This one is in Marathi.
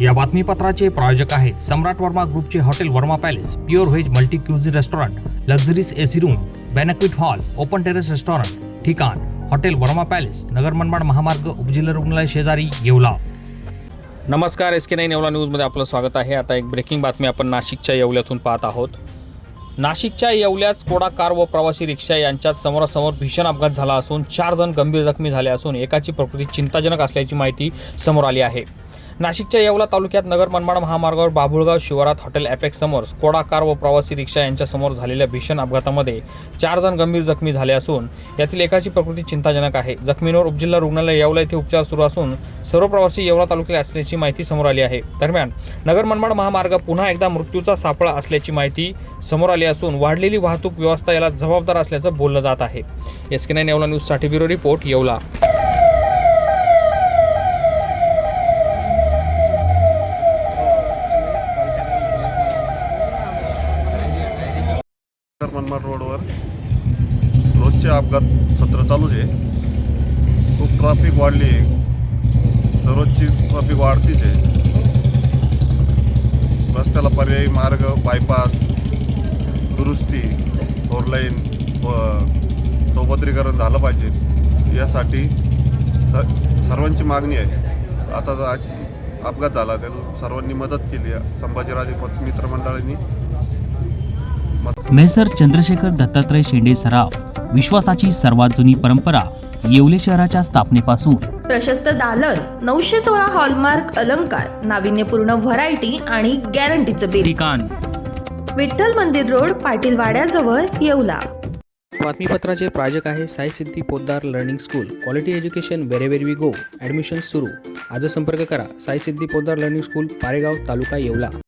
या बातमीपत्राचे प्रायोजक आहेत सम्राट वर्मा ग्रुपचे hotel Verma palace pure veg multi cuisine restaurant luxuries AC room banquet hall open terrace restaurant ठिकाण हॉटेल वर्मा पॅलेस नगर मनमाड महामार्ग उपजिल्हा रुग्णालय शेजारी येवला. नमस्कार एस के नाईन येवला न्यूजमध्ये आपलं स्वागत आहे. आता एक ब्रेकिंग बातमी आपण नाशिकच्या येवल्यातून पाहत आहोत. नाशिकच्या येवल्यात स्कोडा कार व प्रवासी रिक्षा यांच्यात समोरासमोर भीषण अपघात झाला असून चार जण गंभीर जखमी झाले असून एकाची प्रकृती चिंताजनक असल्याची माहिती समोर आली आहे. नाशिकच्या येवला तालुक्यात नगर मनमाड महामार्गावर बाभुळगाव शिवारात हॉटेल ॲपेक्ससमोर स्कोडा कार व प्रवासी रिक्षा यांच्यासमोर झालेल्या भीषण अपघातामध्ये चार जण गंभीर जखमी झाले असून यातील एकाची प्रकृती चिंताजनक आहे. जखमींवर उपजिल्हा रुग्णालय येवला येथे उपचार सुरू असून सर्व प्रवासी येवला तालुक्यात असल्याची माहिती समोर आली आहे. दरम्यान नगर मनमाड महामार्ग पुन्हा एकदा मृत्यूचा सापळा असल्याची माहिती समोर आली असून वाढलेली वाहतूक व्यवस्था याला जबाबदार असल्याचं बोललं जात आहे. एस के नाईन येवला न्यूजसाठी ब्युरो रिपोर्ट येवला. मनमाड रोडवर. रोजचे अपघात सत्र चालूच आहे. खूप ट्रॅफिक वाढली आहे. दररोजची ट्रॅफिक वाढतीच आहे. रस्त्याला पर्यायी मार्ग बायपास दुरुस्ती फोरलाईन व चौपदरीकरण झालं पाहिजे. यासाठी स सर्वांची मागणी आहे. आता अपघात झाला त्याला सर्वांनी मदत केली संभाजीराजे मित्रमंडळांनी मेसर चंद्रशेखर दत्तात्रय शेंडे सराफ विश्वासाची सर्वात जुनी परंपरा येवले शहराच्या स्थापनेपासून. प्रशस्त दालन नऊशे सोळा हॉलमार्क अलंकार नाविन्यपूर्ण व्हरायटी आणि गॅरंटीचं बिल. ठिकाण विठ्ठल मंदिर रोड पाटील वाड्याजवळ येवला. बातमीपत्राचे प्रायोजक आहे Sai Siddhi Poddar learning school quality education wherever we go admission सुरू. आज संपर्क करा. Sai Siddhi Poddar learning school Paregaon taluka Yeola.